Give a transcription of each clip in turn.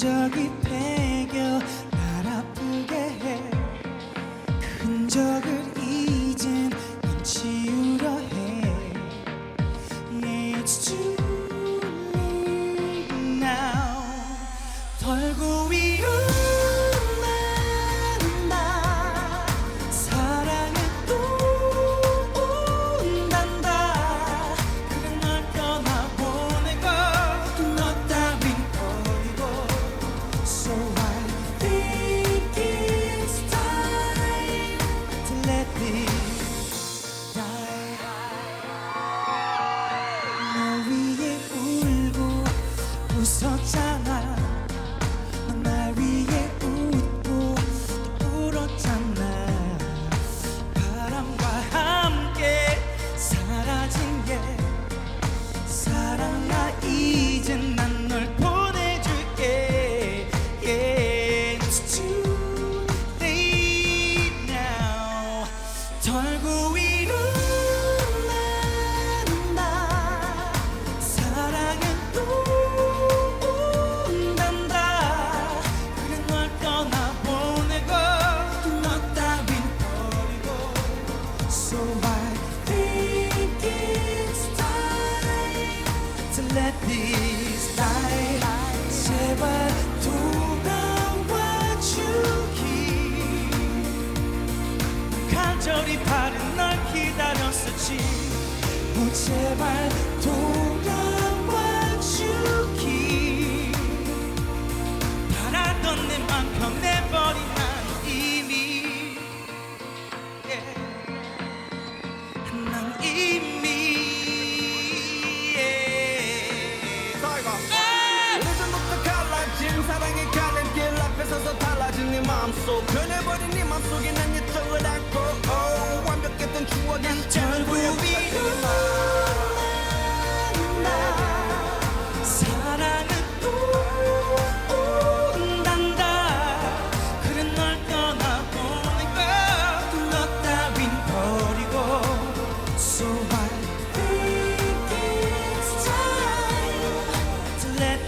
흔적이 배겨 날 아프게 해. 흔적을 이젠 난 지우려 해. too late 털고 일어난 나 사랑은 또 온단다. 그래 널 떠나보내고 너 따윈 버리고 So I think it's let this 기다렸었지. 뭐 제발 돌아와 주기. 바라던 내맘 변해버린 난 이미. yeah. 난 이미. yeah. 오래전 부터 갈라진 사랑의 가는 길 앞에 서서 달라진 네 마음속. 변해버린 네 맘속에 난 예정을 안고 oh, 완벽했던 추억이 결국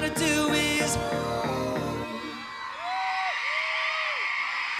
gotta do